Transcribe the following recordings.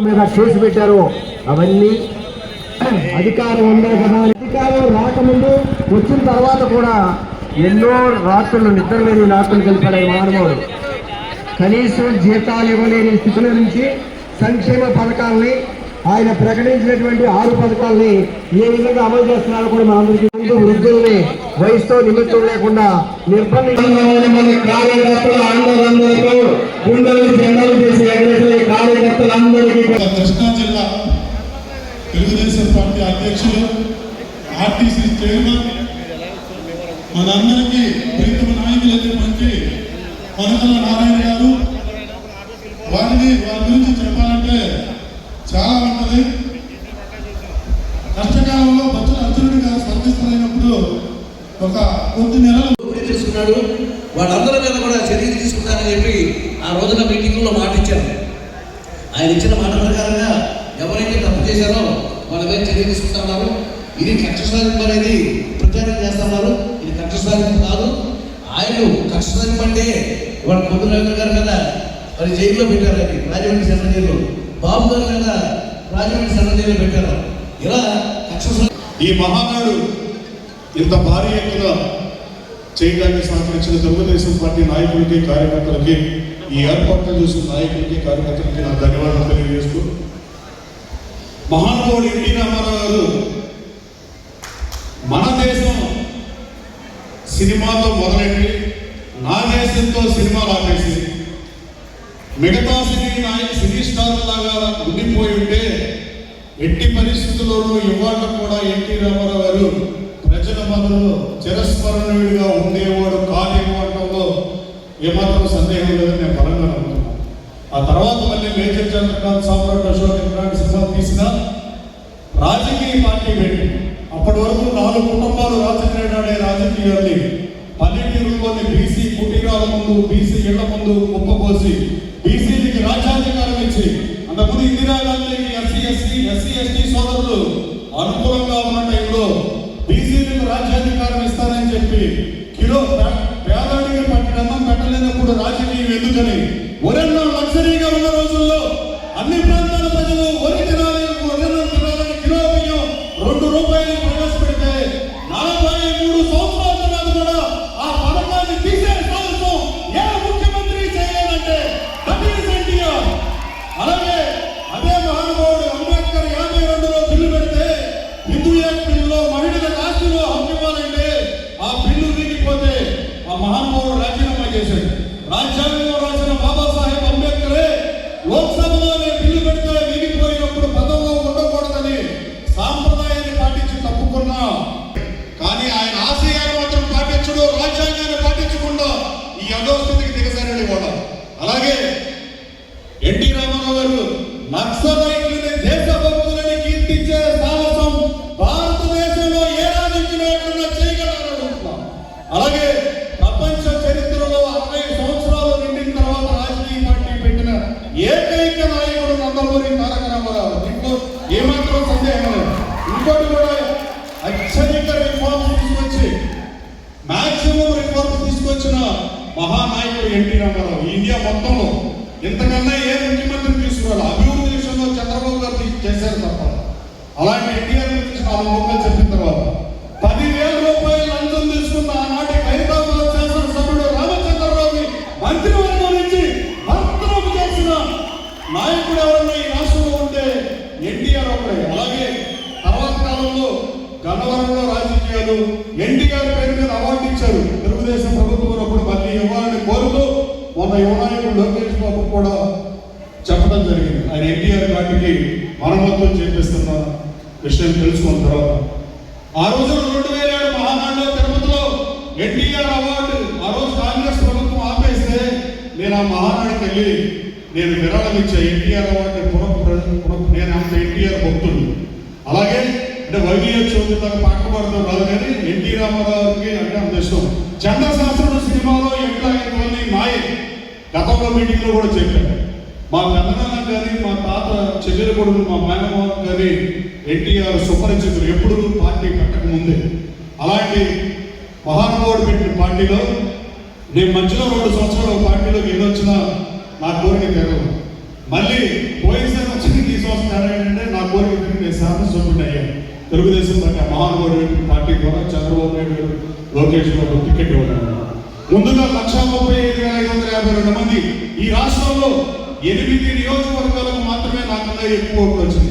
మీద కేసు పెట్టారో. అవన్నీ అధికారం ఉండే కదా అధికారం రాకముందు వచ్చిన తర్వాత కూడా ఎన్నో రాత్రులు నిద్రలేని రాత్రులు కలిపాడు మానవుడు. కనీసం జీతాలు ఇవ్వలేని స్థితిలో నుంచి సంక్షేమ పథకాలని ఆయన ప్రకటించినటువంటి ఆరు పథకాలని ఏ విధంగా అమలు చేస్తున్నారో కూడా మనందరికీ ముందు వృద్ధుల్ని వయసుతో నిమిత్తం లేకుండా నిర్బంధించిన కార్యకర్తల ఆందోళనలతో గుండెలు జెండలు చేసి ఎగరేసే కార్యకర్తలందరికీ మన కృష్ణా జిల్లా తెలుగుదేశం పార్టీ అధ్యక్షులు ఆర్టీసీ చైర్మన్ మనందరికీ ప్రీతమ నాయకులైనటువంటి కొనకల నారాయణ గారు వారిని వారి గురించి చెప్పాలంటే చాలా ఉంటుంది. కష్టకాలంలో భక్తులు అర్జునుడి గారు స్పందిస్తున్నప్పుడు ఒక కొద్ది నెలలు చేసుకున్నాడు. వాళ్ళందరి మీద కూడా చర్యలు తీసుకుంటానని చెప్పి ఆ రోజున మీటింగ్లో మాట ఇచ్చారు ఆయన ఇచ్చిన మాట ప్రకారంగా ఎవరైతే తప్పు చేశారో వాళ్ళ మీద చర్య తీసుకుంటున్నారు ఇది కక్ష సాధింపు అనేది ప్రచారం చేస్తున్నారు ఇది కక్ష సాధింపు కాదు. ఆయన కక్ష సాధింపు అంటే ఇవాళ పొద్దు రవీంద్ర గారు మీద మరి జైల్లో పెట్టారు రాజమండ్రి సెంట్రల్ జైల్లో. బాబు గారి మీద రాజమండ్రి సెంట్రల్ జైల్లో పెట్టారు. ఇలా కక్ష ఈ మహానాడు ఇంత భారీ ఎత్తున చేయడానికి సహకరించిన తెలుగుదేశం పార్టీ నాయకులకి కార్యకర్తలకి ఈ ఏర్పాట్లు చూసిన నాయకులకి కార్యకర్తలకి నా ధన్యవాదాలు తెలియజేస్తూ మహానుభావుడు ఎన్టీ రామారావు గారు మన దేశం సినిమాతో మొదలెట్టి నా దేశంతో సినిమాలు ఆపేసి మిగతా సినీ నాయకు సినీ స్టార్ లాగా ఉండిపోయి ఉంటే ఎట్టి పరిస్థితుల్లోనూ ఇవాళ కూడా ఎన్టీ రామారావు గారు ప్రజల మధ్యలో చిరస్మరణీయుడిగా ఉండేవాడు కాదేమో అనడంలో ఏమాత్రం సందేహం లేదని నేను బలంగా నమ్ముతున్నాను. ఆ తర్వాత మేజర్ చంద్రకాంత్ సామ్రాట్ అశోక్ ఇమ్రాన్ సినిమాలు తీసిన రాజకీయ పార్టీ పెట్టి అప్పటి వరకు నాలుగు కుటుంబాలు రాజకీయాలు ఆడే రాజకీయాల్ని పల్లెటూరులోని బీసీ కుటీరాల ముందు బీసీ ఇళ్ళ ముందు కుప్పపోసి బీసీలకి రాజ్యాధికారం ఇచ్చి అంతకుముందు ఇందిరాగాంధీకి ఎస్సీ ఎస్సీ ఎస్సీ ఎస్టీ సోదరులు అనుకూలంగా ఉన్న టైంలో బీసీలకు రాజ్యాధికారం ఇస్తానని చెప్పి కిలో పే- పేదవాడికి పట్టినన్నం పెట్టలేనప్పుడు రాజకీయం ఎందుకని? ఒరెన్నో లగ్జరీగా ఉన్నారు అలాంటి ఎన్టీఆర్ గురించి నాలుగు మొక్కలు చెప్పిన తర్వాత పదివేల రూపాయలు లంచం తీసుకున్న ఆనాటి హైదరాబాద్ శాసనసభ్యుడు రామచంద్రరావుని మంత్రివర్గం నుంచి భర్తరపు చేసిన నాయకుడు ఎవరన్నా ఈ రాష్ట్రంలో ఉంటే ఎన్టీఆర్ ఒకడే అలాగే తర్వాత కాలంలో గన్నవరంలో రాజకీయాలు ఎన్టీఆర్ పేరు మీద అవార్డు ఇచ్చారు. తెలుగుదేశం ప్రభుత్వం అప్పుడు మళ్ళీ ఇవ్వాలని కోరుతూ మొన్న యువనాయకుడు లోకేష్ బాబు కూడా చెప్పడం జరిగింది. ఆయన ఎన్టీఆర్ వాటికి మరమ్మతులు చేపిస్తున్నారు. విషయం తెలుసుకున్న తర్వాత ఆ రోజు రెండు వేల ఏడు మహానాడులో తిరుపతిలో ఎన్టీఆర్ అవార్డు ఆ రోజు కాంగ్రెస్ ప్రభుత్వం ఆపేస్తే నేను ఆ మహానాడుకి వెళ్ళి నేను విరాళం ఇచ్చా ఎన్టీఆర్ అవార్డు పునః నేను అంత ఎన్టీఆర్ భక్తుడు అలాగే అంటే వైవిఎస్ చౌదరి పాకపడడం రాదు కానీ ఎన్టీ రామారావుకి అంటే అంత ఇష్టం. చంద్రశాస్త్రుడు సినిమాలో ఎట్లా అయిపోయింది మాయ? గతంలో మీటింగ్లో కూడా చెప్పారు మా పెద్దనాన్న కానీ మా తాత చెల్లెల కొడుకు మా మేనమామ కానీ ఎన్టీఆర్ సుపరిచితులు ఎప్పుడు పార్టీ కట్టకముందే అలాంటి మహానుభావుడు పెట్టిన పార్టీలో నేను మధ్యలో రెండు సంవత్సరాలు పార్టీలోకి వచ్చిన నా కోరిక తెరవు మళ్ళీ పోయినసారి వచ్చిన ఈ శాసనసభ్యుడు అయ్యాను తెలుగుదేశం పార్టీ మహానుభావుడు పార్టీ ద్వారా చంద్రబాబు నాయుడు గారు లోకేష్ బాబు టికెట్ ఇవ్వడం. ముందుగా లక్ష ముప్పై ఐదు వేల ఐదు వందల యాభై రెండు మంది ఈ రాష్ట్రంలో ఎనిమిది నియోజకవర్గాలకు మాత్రమే నాకన్నా ఎక్కువ ఓట్లు వచ్చింది.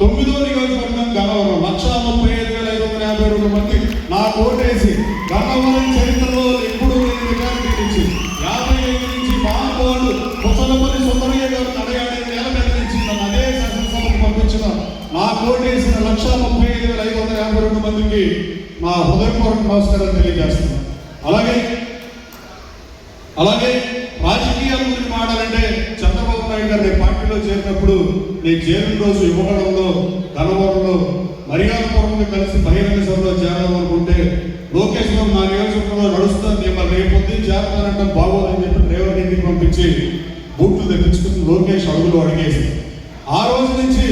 తొమ్మిదో నియోజకవర్గం గన్నవరం. లక్ష ముప్పై ఐదు వేల ఐదు వందల యాభై రెండు మంది నా ఓటేసి గన్నవరం చరిత్రలో ఎప్పుడు లేని రికార్డు నుంచి యాభై ఐదు నుంచి మహానుభావులు ముసలపల్లి సుందరయ్య గారు నడయాడే నెల మీద నన్ను అదే శాసనసభకు పంపించిన నా ఓటేసిన లక్ష ముప్పై ఐదు వేల ఐదు వందల యాభై రెండు మందికి నా హృదయపూర్వక నమస్కారం తెలియజేస్తున్నాను. అలాగే అలాగే రాజకీయాలు ఆడాలంటే చంద్రబాబు నాయుడు గారు నేను పార్టీలో చేరినప్పుడు నేను చేరిన రోజు యువగడంలో కలవరంలో మర్యాదపూర్వకంగా కలిసి బహిరంగ సభలో చేరాలనుకుంటే లోకేష్ బాబు నా నియోజకవర్గంలో నడుస్తాను నేను రేపొద్దు చేరతానంటే బాగోదని చెప్పి డ్రైవర్ ఇంటికి పంపించి బూట్లు తెప్పించుకుని లోకేష్ అడుగులు అడిగేసి ఆ రోజు నుంచి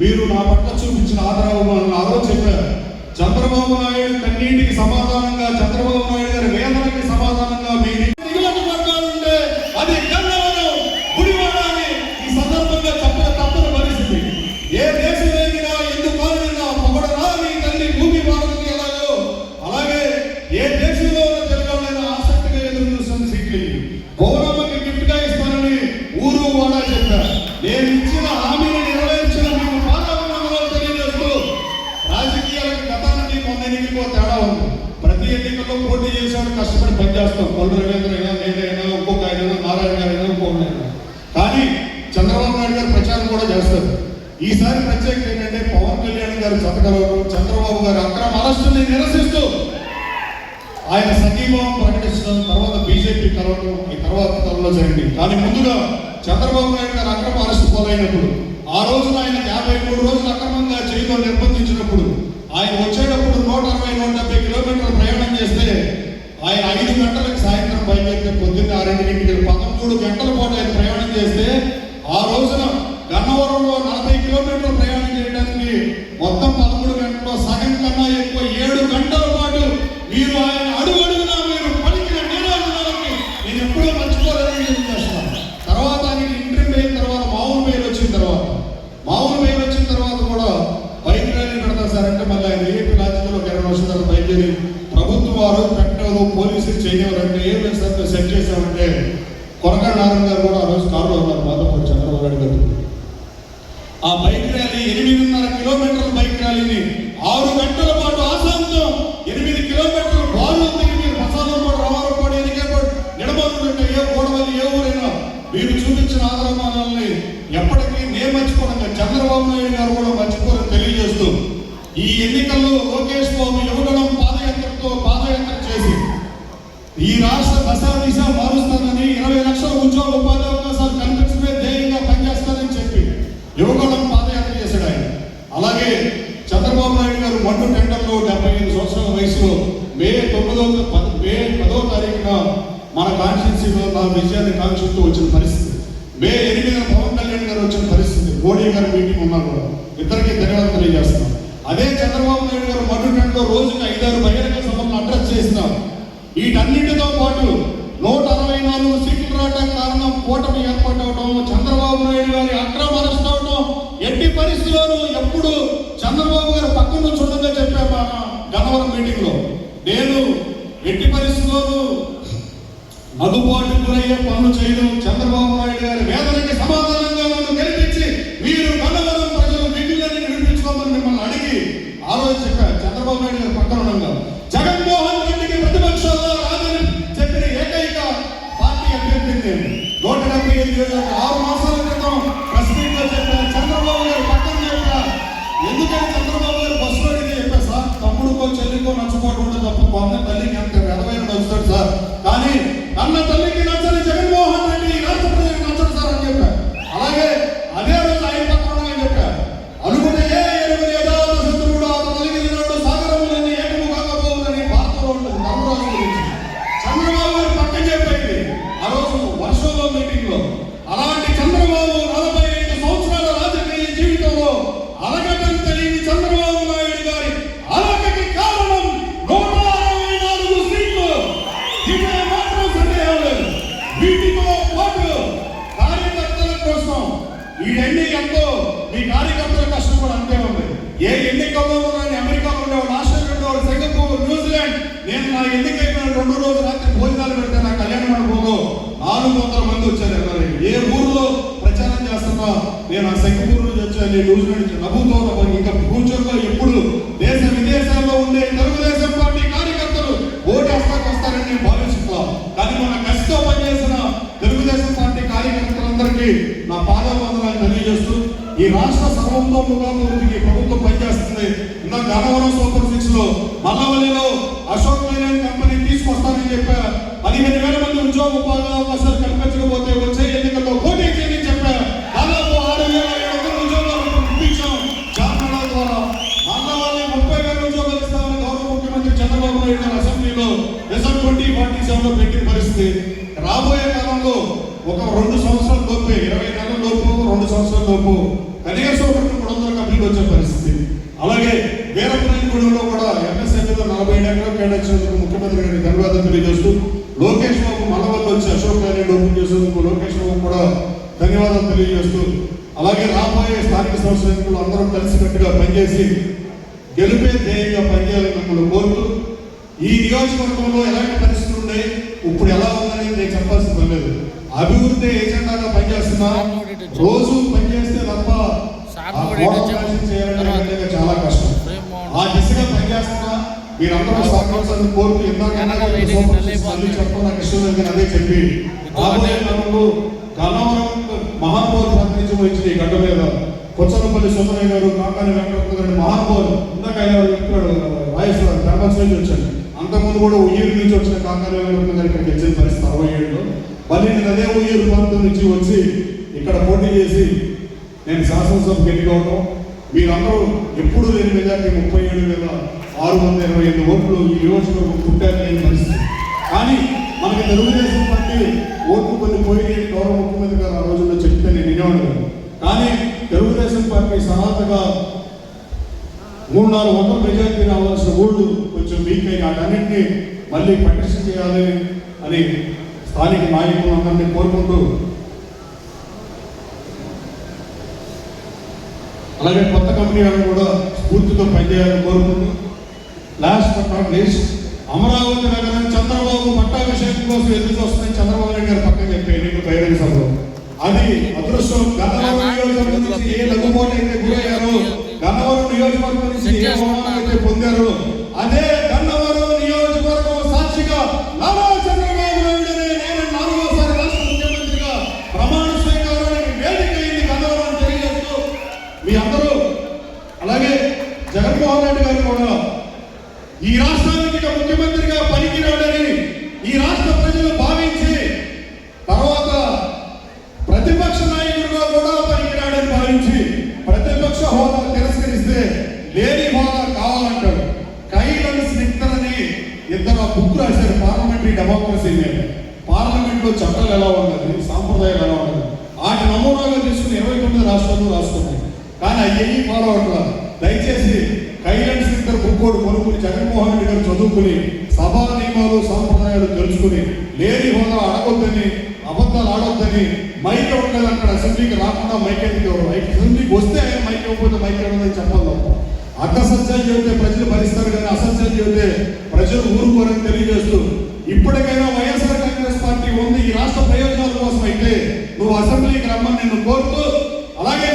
మీరు నా పట్ల చూపించిన ఆదరణ ఆ రోజు చెప్పారు చంద్రబాబు నాయుడు కన్నీటికి సమాధానంగా చంద్రబాబు నాయుడు గారి వేదన కళ్యాణ్ చంద్రబాబు గారు అక్రమ అరెస్టుని నిరసిస్తూ ఆయన సంఘీభావం ప్రకటించడం తర్వాత బీజేపీ కలవడం ఈ తర్వాత తరంలో జరిగింది. కానీ ముందుగా చంద్రబాబు నాయుడు గారు అక్రమ అరెస్టు పాలైనప్పుడు ఆ రోజున ఆయన యాభై మూడు రోజులు అక్రమంగా జైల్లో నిర్బంధించినప్పుడు ఆయన వచ్చేటప్పుడు నూట అరవై నూట డెబ్బై కిలోమీటర్లు ప్రయాణం చేస్తే ఆయన ఐదు గంటలకు సాయంత్రం బయలుదేరితే పొద్దున్న ఆరింటికి పదమూడు గంటల పాటు ఆయన ప్రయాణం చేస్తే ఆ రోజున గన్నవరంలో నలభై కిలోమీటర్లు ప్రయాణం చేయడానికి మొత్తం పదమూడు గంటల్లో సగం కన్నా ఎక్కువ ఏడు గంటల పాటు మీరు ఆయన అడుగు అడుగునా మీరు పలికిన నేను ఎప్పుడూ మర్చిపోలేదని తర్వాత ఆయనకి ఇంటర్వ్యూ అయిన తర్వాత మామూలు మెయిల్ వచ్చిన తర్వాత మామూలు మెయిల్ వచ్చిన తర్వాత కూడా బైక్ ర్యాలీ పెడతారు సార్ అంటే మళ్ళీ ఆయన ఏపీ రాజకీయంలో ఇరవై వచ్చిన బైక్ ర్యాలీ ప్రభుత్వం వారు పెట్టరు పోలీసులు చేయవరంటే ఏం లేదు సెట్ చేశామంటే కొరక నారాయణ గారు కూడా కిలోమీటర్ల బైక్ ర్యాలీని ఆరు గంటల పాటు ఆసాంతం ఎనిమిది కిలోమీటర్లు బాలు తిరిగి మీరు ప్రసాదం కూడా రవాణా కూడా ఎనికేపాడు ఏ గోడవల్లి ఏ ఊరైనా మీరు చూపించిన ఆదరమానాలని ఎప్పటికీ నేను మర్చిపోవడం చంద్రబాబు నాయుడు గారు కూడా మర్చిపోరని తెలియజేస్తూ ఈ ఎన్నికల్లో లోకేష్ బాబు యువగణం పాదయాత్రతో పాదయాత్ర చేసి ఈ రాష్ట్ర దశ దిశ పద- మే పదో తారీఖున మన కాన్స్టిట్యూన్సీలో నా విజయాన్ని కాంక్షిస్తూ వచ్చిన పరిస్థితి. మే ఎనిమిదిన పవన్ కళ్యాణ్ గారు వచ్చిన పరిస్థితి. మోడీ గారు మీటింగ్ ఉన్నారు కూడా. ఇద్దరికి ధన్యవాదాలు తెలియజేస్తున్నాం. అదే చంద్రబాబు నాయుడు గారు మండు రోజుకి ఐదారు బహిరంగ సభలను అడ్రస్ చేసినారు వీటన్నిటితో పాటు నూట అరవై నాలుగు సీట్లు రావడానికి కారణం కూటమి ఏర్పాటవడం చంద్రబాబు నాయుడు గారి అక్రమ అరెస్ట్ అవడం ఎట్టి పరిస్థితుల్లోనూ ఎప్పుడు చంద్రబాబు గారు పక్కన నుంచి చెప్పా మా గన్నవరం మీటింగ్లో నేను మదుపాటు గురయ్యే పనులు చేయడం చంద్రబాబు నాయుడు గారి వేదనకి సమాధానంగా నన్ను గెలిపించి మీరు గన్నవరం ప్రజలు మిగిలిన వినిపించుకోమని మిమ్మల్ని అడిగి ఆ రోజు చెప్పారు. చంద్రబాబు నాయుడు గారు పక్కన ఉండగా జగన్మోహన్ రెడ్డికి ప్రతిపక్షంలో రాదని చెప్పిన ఏకైక పార్టీ అభ్యర్థి నేను. నూట డెబ్బై ఐదు వేల ఆరు మాసాల క్రితం ప్రెస్ మీట్లో చెప్పాను చంద్రబాబు గారు పక్కన చెప్పా ఎందుకని చంద్రబాబు గారు బస్సులో అడిగి చెప్పారు సార్ తమ్ముడుకో చెల్లికో నచ్చపోవడం ఉంటే తప్ప. కొన్న తల్లికి ఎంత ఎడవైన నచ్చుతాడు సార్ కానీ అన్న తల్లికి నుంచి వచ్చాను నేను న్యూజిలాండ్ నుంచి నవ్వుతో ఉన్నాను. ఇంకా ఫ్యూచర్లో ఎప్పుడు దేశ విదేశాల్లో ఉండే తెలుగుదేశం పార్టీ కార్యకర్తలు ఓటు వస్తాకు వస్తారని నేను భావిస్తున్నాను కానీ మన కష్టం పనిచేసిన తెలుగుదేశం పార్టీ కార్యకర్తలందరికీ నా పాదవందనాన్ని తెలియజేస్తూ ఈ రాష్ట్ర సర్వోత్తముఖాభివృద్ధికి ప్రభుత్వం పనిచేస్తుంది ఇంకా గన్నవరం సూపర్ సిక్స్లో మల్లవల్లిలో అశోక్ లైలాండ్ కంపెనీ తీసుకొస్తానని చెప్పా పదిహేను వేల మంది ఉద్యోగ ఉపాధి అవకాశాలు కల్పించకపోతే వచ్చే లోపు కనీసం ఒక మూడు వందల కంపెనీలు వచ్చే పరిస్థితి. అలాగే వీరప్రాయగూడెంలో కూడా ఎంఎస్ఎంఈలో నలభై ఏడు ఎకరాలు కేటాయించినందుకు ముఖ్యమంత్రి గారికి ధన్యవాదాలు తెలియజేస్తూ లోకేష్ బాబు మనవల్ల వచ్చి అశోక్ లైలాండ్ ఓపెన్ చేసేందుకు లోకేష్ బాబు కూడా ధన్యవాదాలు తెలియజేస్తూ అలాగే రాబోయే స్థానిక సంస్థల ఎన్నికలు అందరం కలిసికట్టుగా పనిచేసి గెలిపే ధ్యేయంగా పనిచేయాలని మిమ్మల్ని కోరుతూ ఈ నియోజకవర్గంలో ఎలాంటి పరిస్థితులు ఉన్నాయి ఇప్పుడు ఎలా ఉందని నేను చెప్పాల్సిన పని లేదు. అభివృద్ధి ఏజెండాగా పనిచేస్తున్నా రోజు పని చాలా కష్టం ఆ దిశగా పనిచేస్తున్నా మీరందరూ సహకరించాలని కోరుతూ ఇందాక చెప్పడం నాకు ఇష్టం లేదు కానీ అదే చెప్పి రాబోయే కాలంలో గన్నవరం మహాపౌరు ప్రాతినిధ్యం వహించిన ఈ గడ్డ మీద కొచ్చనపల్లి సుబ్బయ్య గారు కాకాని గారు మహాపౌరు ఇందాక ధర్మస్ నుంచి వచ్చాడు అంతకుముందు కూడా ఉయ్యూరు నుంచి వచ్చిన కాకాని వెంకటరత్న గారు ఇక్కడికి వచ్చిన పరిస్థితి అరవై ఏడులో మళ్ళీ నేను అదే ఉయ్యూరు ప్రాంతం నుంచి వచ్చి ఇక్కడ పోటీ చేసి నేను శాసనసభకు ఎన్నికవడం మీరందరూ ఎప్పుడు లేని మెజార్టీ ముప్పై ఏడు వేల ఆరు వందల ఇరవై ఐదు ఓట్లు ఈ నియోజకవర్గం పుట్టారు లేని పరిస్థితి. కానీ మనకి తెలుగుదేశం పార్టీ ఓట్లు కొన్ని పోయి గౌరవ ముఖ్యమంత్రి గారు ఆ రోజుల్లో చెప్తే నేను వినేవాడు కానీ తెలుగుదేశం పార్టీ సహాతగా మూడు నాలుగు వందల మెజార్టీ రావాల్సిన ఊళ్ళు కొంచెం వీక్ అయ్యి వాటన్నింటినీ మళ్ళీ పటిష్ట చేయాలి అని స్థానిక నాయకులు అందరినీ కోరుకుంటూ అలాగే కొత్త కంపెనీ వాళ్ళు కూడా స్ఫూర్తితో పనిచేయాలని కోరుకుంటూ last but not least Amaravati నగరం చంద్రబాబు పట్టాభిషేకం కోసం ఎదురు చూస్తుందని చంద్రబాబు నాయుడు గారు పక్కన చెప్పి ఎన్నికల బహిరంగ సభలో. అది అదృష్టం. గన్నవరం నియోజకవర్గం నుంచి ఏ లఘుమోట అయితే గురయ్యారో గన్నవరం నియోజకవర్గం నుంచి ఏ అవమానం అయితే పొందారో అదే రెడ్డి గారు కూడా ఈ రాష్ట్రానికి ముఖ్యమంత్రిగా పనికిరాడని ఈ రాష్ట్ర ప్రజలు భావించి తర్వాత ప్రతిపక్ష నాయకుడిగా కూడా పనికిరాడని భావించి ప్రతిపక్ష హోదా తిరస్కరిస్తే లేని హోదా కావాలంటాడు. కైలను స్నిగ్ధరని ఇద్దరు బుక్ రాశారు పార్లమెంటరీ డెమోక్రసీ మీద. పార్లమెంట్లో చట్టాలు ఎలా ఉన్నది సాంప్రదాయాలు ఎలా ఉన్నది? వాటి నమూనాగా తీసుకుని ఇరవై తొమ్మిది రాష్ట్రాలు రాసుకున్నాయి. కానీ అయ్యి ఫాలో అవట్లా దయచేసి కైలాండ్ స్పీకర్ బుక్కోడు కొనుక్కుని జగన్మోహన్ రెడ్డి గారు చదువుకుని సభా నియమాలు సాంప్రదాయాలు తెలుసుకుని లేని హోదా అడగొద్దని అబద్ధాలు ఆడొద్దని మైక్ ఉండదు అక్కడ? అసెంబ్లీకి రాకుండా మైక్ ఎందుకు మైక్ అసెంబ్లీకి వస్తే మైక్ ఇవ్వకపోతే మైక్ ఇవ్వదని చెప్పాలి తప్ప అర్థ సత్యాలు చెబితే ప్రజలు భరిస్తారు కానీ అసత్యాలు చెబితే ప్రజలు ఊరుకోరని తెలియజేస్తూ ఇప్పటికైనా వైఎస్ఆర్ కాంగ్రెస్ పార్టీ ఉంది. ఈ రాష్ట్ర ప్రయోజనాల కోసం అయితే నువ్వు అసెంబ్లీకి రమ్మని నిన్ను కోరుతూ అలాగే